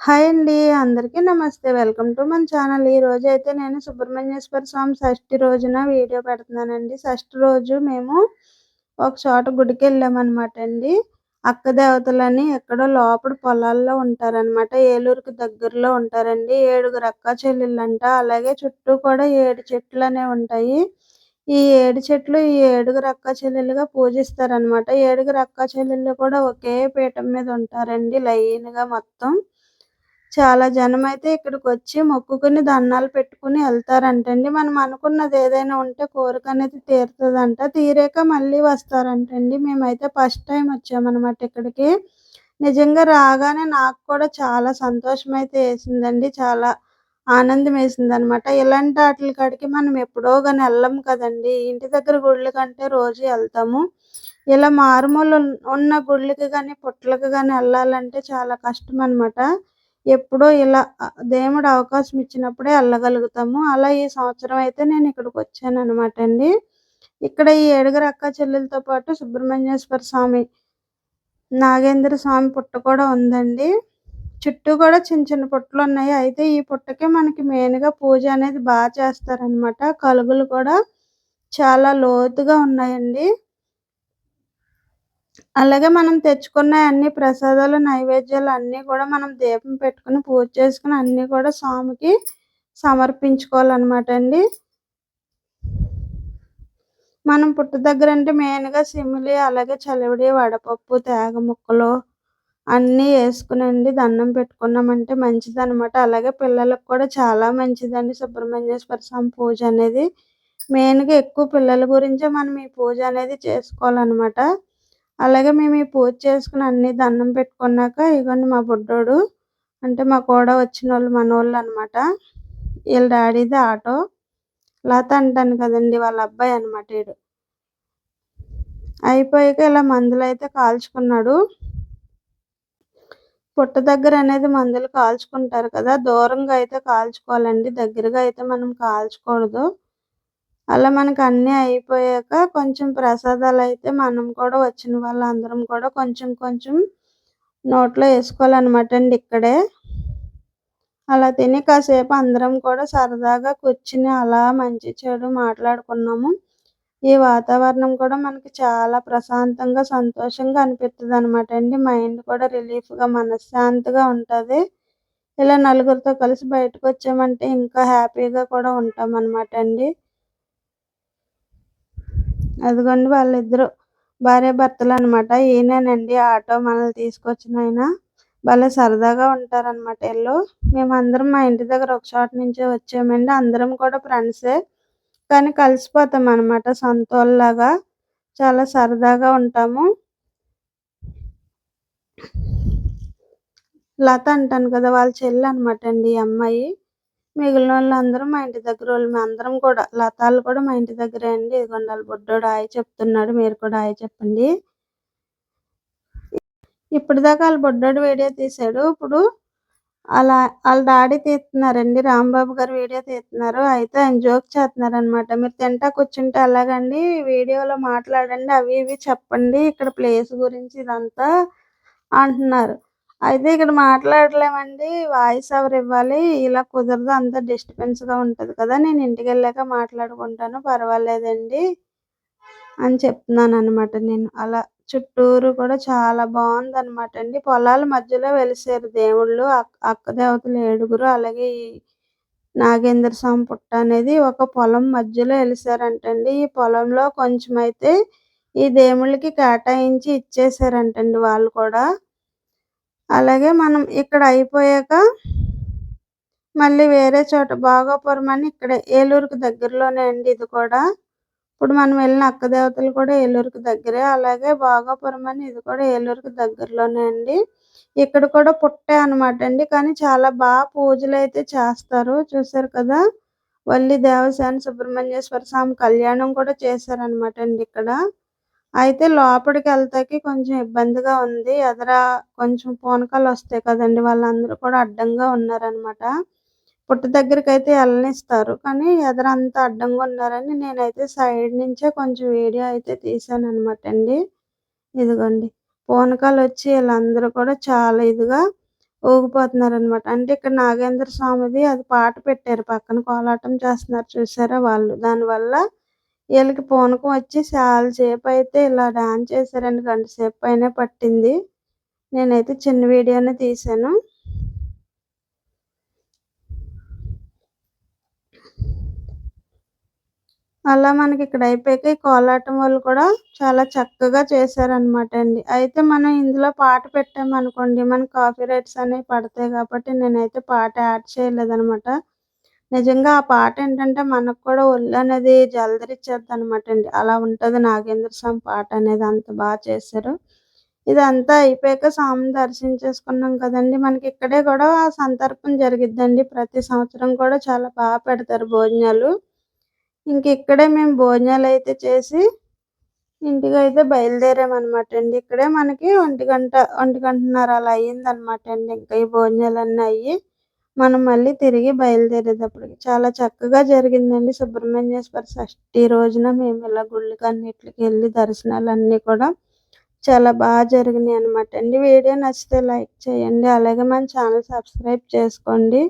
Hi అండి అందరికీ నమస్తే. వెల్కమ్ టు మన ఛానల్. ఈ రోజు అయితే నేను సుబ్రహ్మణ్యేశ్వర స్వామి షష్ఠి రోజున వీడియో పెడుతున్నానండి. షష్ఠి రోజు మేము ఒక చోట గుడికి వెళ్ళామన్నమాట అండి. అక్క దేవతలని ఎక్కడో లోపల పొలాల్లో ఉంటారనమాట ఏలూరుకి దగ్గరలో ఉంటారండి. ఏడుగురు అక్క చెల్లెళ్ళంట. అలాగే చుట్టూ కూడా ఏడు చెట్లు అనేవి ఉంటాయి. ఈ ఏడు చెట్లు ఈ ఏడుగురు అక్క చెల్లెలుగా పూజిస్తారనమాట ఏడుగురు అక్క చెల్లెళ్ళు కూడా ఒకే పీఠం మీద ఉంటారండి లైన్గా మొత్తం. చాలా జనం అయితే ఇక్కడికి వచ్చి మొక్కుకుని దండాలు పెట్టుకుని వెళ్తారంటండి. మనం అనుకున్నది ఏదైనా ఉంటే కోరిక అనేది తీరుతుందంట. తీరాక మళ్ళీ వస్తారంటండి. మేమైతే ఫస్ట్ టైం వచ్చామన్నమాట ఇక్కడికి. నిజంగా రాగానే నాకు కూడా చాలా సంతోషం అయితే వేసిందండి. చాలా ఆనందం వేసింది అనమాట ఇలాంటి వాటి కాడికి మనం ఎప్పుడో కానీ వెళ్ళం కదండి. ఇంటి దగ్గర గుళ్ళు కంటే రోజు వెళ్తాము. ఇలా మారుమూల ఉన్న గుళ్ళకి కానీ పుట్లకి కానీ వెళ్ళాలంటే చాలా కష్టం అనమాట ఎప్పుడో ఇలా దేవుడు అవకాశం ఇచ్చినప్పుడే వెళ్ళగలుగుతాము. అలా ఈ సంవత్సరం అయితే నేను ఇక్కడికి వచ్చాను అనమాట అండి. ఇక్కడ ఈ ఏడుగురు అక్క చెల్లెలతో పాటు సుబ్రహ్మణ్యేశ్వర స్వామి నాగేంద్ర స్వామి పుట్ట కూడా ఉందండి. చుట్టూ కూడా చిన్న చిన్న పుట్టలు ఉన్నాయి. అయితే ఈ పుట్టకే మనకి మెయిన్గా పూజ అనేది బాగా చేస్తారనమాట కలుగులు కూడా చాలా లోతుగా ఉన్నాయండి. అలాగే మనం తెచ్చుకున్న అన్ని ప్రసాదాలు నైవేద్యాలు అన్నీ కూడా మనం దీపం పెట్టుకుని పూజ చేసుకుని అన్నీ కూడా స్వామికి సమర్పించుకోవాలన్నమాట అండి. మనం పుట్ట దగ్గర అంటే మెయిన్గా సిమిలి అలాగే చలివిడి వడపప్పు తేగ ముక్కలు అన్నీ వేసుకునండి దండం పెట్టుకున్నామంటే మంచిది అనమాట అలాగే పిల్లలకు కూడా చాలా మంచిదండి సుబ్రహ్మణ్యేశ్వర స్వామి పూజ అనేది. మెయిన్గా ఎక్కువ పిల్లల గురించే మనం ఈ పూజ అనేది చేసుకోవాలన్నమాట. అలాగే మేము ఈ పూజ చేసుకుని అన్ని దండం పెట్టుకున్నాక ఇగోండి మా బుడ్డోడు అంటే మా కూడా వచ్చిన వాళ్ళు మనోళ్ళు అనమాట వీళ్ళ డాడీది ఆటో. లత అంటాను కదండి వాళ్ళ అబ్బాయి అనమాట వీడు అయిపోయాక ఇలా మందులు అయితే కాల్చుకున్నాడు. పుట్ట దగ్గర అనేది మందులు కాల్చుకుంటారు కదా దూరంగా అయితే కాల్చుకోవాలండి దగ్గరగా అయితే మనం కాల్చకూడదు. అలా మనకు అన్నీ అయిపోయాక కొంచెం ప్రసాదాలు అయితే మనం కూడా వచ్చిన వాళ్ళందరం కూడా కొంచెం కొంచెం నోట్లో వేసుకోవాలన్నమాట అండి ఇక్కడే. అలా తిని కాసేపు అందరం కూడా సరదాగా కూర్చుని అలా మంచి చెడు మాట్లాడుకున్నాము. ఈ వాతావరణం కూడా మనకి చాలా ప్రశాంతంగా సంతోషంగా అనిపిస్తుంది అనమాట అండి. మైండ్ కూడా రిలీఫ్గా మనశ్శాంతిగా ఉంటుంది. ఇలా నలుగురితో కలిసి బయటకు వచ్చామంటే ఇంకా హ్యాపీగా కూడా ఉంటాం అనమాట అండి. అదిగోండి వాళ్ళిద్దరు భార్య భర్తలు అనమాట ఈయనేనండి ఆటో మనల్ని తీసుకొచ్చిన ఆయన. భలే సరదాగా ఉంటారనమాట వీళ్ళు. మేమందరం మా ఇంటి దగ్గర ఒక చోట నుంచి వచ్చామండి. అందరం కూడా ఫ్రెండ్సే కానీ కలిసిపోతాం అనమాట సంతోల్లాగా. చాలా సరదాగా ఉంటాము. లత అంటాను కదా వాళ్ళ చెల్లి అనమాట అండి ఈ అమ్మాయి. మిగిలిన వాళ్ళందరూ మా ఇంటి దగ్గర వాళ్ళు అందరం కూడా లతాలు కూడా మా ఇంటి దగ్గరే అండి. ఇదిగోండి వాళ్ళ బుడ్డోడు ఆయ చెప్తున్నాడు మీరు కూడా ఆయ చెప్పండి. ఇప్పటిదాకా వాళ్ళ బుడ్డోడు వీడియో తీశాడు ఇప్పుడు అలా వాళ్ళ డాడీ తీస్తున్నారండి రాంబాబు గారు వీడియో తీస్తున్నారు. అయితే ఆయన జోక్ చేస్తున్నారు అనమాట మీరు తింటా కూర్చుంటే అలాగండి వీడియోలో మాట్లాడండి అవి ఇవి చెప్పండి ఇక్కడ ప్లేస్ గురించి ఇదంతా అంటున్నారు. అయితే ఇక్కడ మాట్లాడలేమండి. వాయిస్ ఎవరు ఇవ్వాలి? ఇలా కుదరదు. అంత డిస్టర్బెన్స్గా ఉంటుంది కదా. నేను ఇంటికి వెళ్ళాక మాట్లాడుకుంటాను. పర్వాలేదండి అని చెప్తున్నాను అనమాట నేను. అలా చుట్టూరు కూడా చాలా బాగుంది అనమాట అండి. పొలాల మధ్యలో వెలిసారు దేవుళ్ళు. అక్క దేవతలు ఏడుగురు. అలాగే ఈ నాగేంద్ర స్వామి పుట్ట అనేది ఒక పొలం మధ్యలో వెలిసారంటండి. ఈ పొలంలో కొంచెం అయితే ఈ దేవుళ్ళకి కేటాయించి ఇచ్చేసారంటండి వాళ్ళు కూడా. అలాగే మనం ఇక్కడ అయిపోయాక మళ్ళీ వేరే చోట బాగోపురం అని ఇక్కడ ఏలూరుకి దగ్గరలోనే అండి ఇది కూడా. ఇప్పుడు మనం వెళ్ళిన అక్క దేవతలు కూడా ఏలూరుకి దగ్గరే అలాగే బాగోపురం అని ఇది కూడా ఏలూరుకి దగ్గరలోనే అండి. ఇక్కడ కూడా పుట్టే అనమాట అండి కానీ చాలా బాగా పూజలు అయితే చేస్తారు. చూసారు కదా వల్లి దేవసేన సుబ్రహ్మణ్యేశ్వర స్వామి కళ్యాణం కూడా చేశారనమాట అండి ఇక్కడ. అయితే లోపలికి వెళ్తాకి కొంచెం ఇబ్బందిగా ఉంది ఎదర కొంచెం పూనకాలు వస్తాయి కదండి వాళ్ళందరూ కూడా అడ్డంగా ఉన్నారనమాట పుట్ట దగ్గరికి అయితే వెళ్ళనిస్తారు కానీ ఎదరంతా అడ్డంగా ఉన్నారని నేనైతే సైడ్ నుంచే కొంచెం వీడియో అయితే తీసాను అనమాట అండి ఇదిగోండి పూనకాలు వచ్చి వీళ్ళందరూ కూడా చాలా ఇదిగా ఊగిపోతున్నారనమాట. అంటే ఇక్కడ నాగేంద్ర స్వామిది అది పాట పెట్టారు. పక్కన కోలాటం చేస్తున్నారు చూసారా వాళ్ళు. దానివల్ల వీళ్ళకి పూనకం వచ్చి చాలా అయితే ఇలా డాన్స్ చేశారండి. గంట సేపు పైనే పట్టింది. నేనైతే చిన్న వీడియోనే తీశాను. అలా మనకి ఇక్కడ అయిపోయాక ఈ కోలాటం వాళ్ళు కూడా చాలా చక్కగా చేశారనమాట అండి. అయితే మనం ఇందులో పాట పెట్టామనుకోండి మన కాపీ రైట్స్ అనేవి పడతాయి కాబట్టి నేనైతే పాట యాడ్ చేయలేదనమాట. నిజంగా ఆ పాట ఏంటంటే మనకు కూడా ఒళ్ళు అనేది ఒళ్ళనేది జలదరిచ్చేద్దనమాట అండి. అలా ఉంటది నాగేంద్ర స్వామి పాట అనేది అంత బాగా చేశారు. ఇదంతా అయిపోయాక స్వామిని దర్శించేసుకున్నాం కదండి మనకి ఇక్కడే కూడా సంతర్పణ జరిగిద్దండి. ప్రతి సంవత్సరం కూడా చాలా బాగా పెడతారు భోజనాలు. ఇంక ఇక్కడే మేము భోజనాలు అయితే చేసి ఇంటికి అయితే బయలుదేరామన్నమాట అండి. ఇక్కడే మనకి 1:00, 1:30 అలా అయిందనమాట అండి. ఇంకా ఈ భోజనాలన్నీ అయ్యి మనం మళ్ళీ తిరిగి బయలుదేరేటప్పటికి. చాలా చక్కగా జరిగిందండి సుబ్రహ్మణ్యేశ్వర షష్ఠి రోజున మేము ఇలా గుళ్ళకన్నిట్లికి వెళ్ళి దర్శనాలన్నీ కూడా చాలా బాగా జరిగినాయి అనమాట అండి. వీడియో నచ్చితే లైక్ చేయండి. అలాగే మన ఛానల్ సబ్స్క్రైబ్ చేసుకోండి.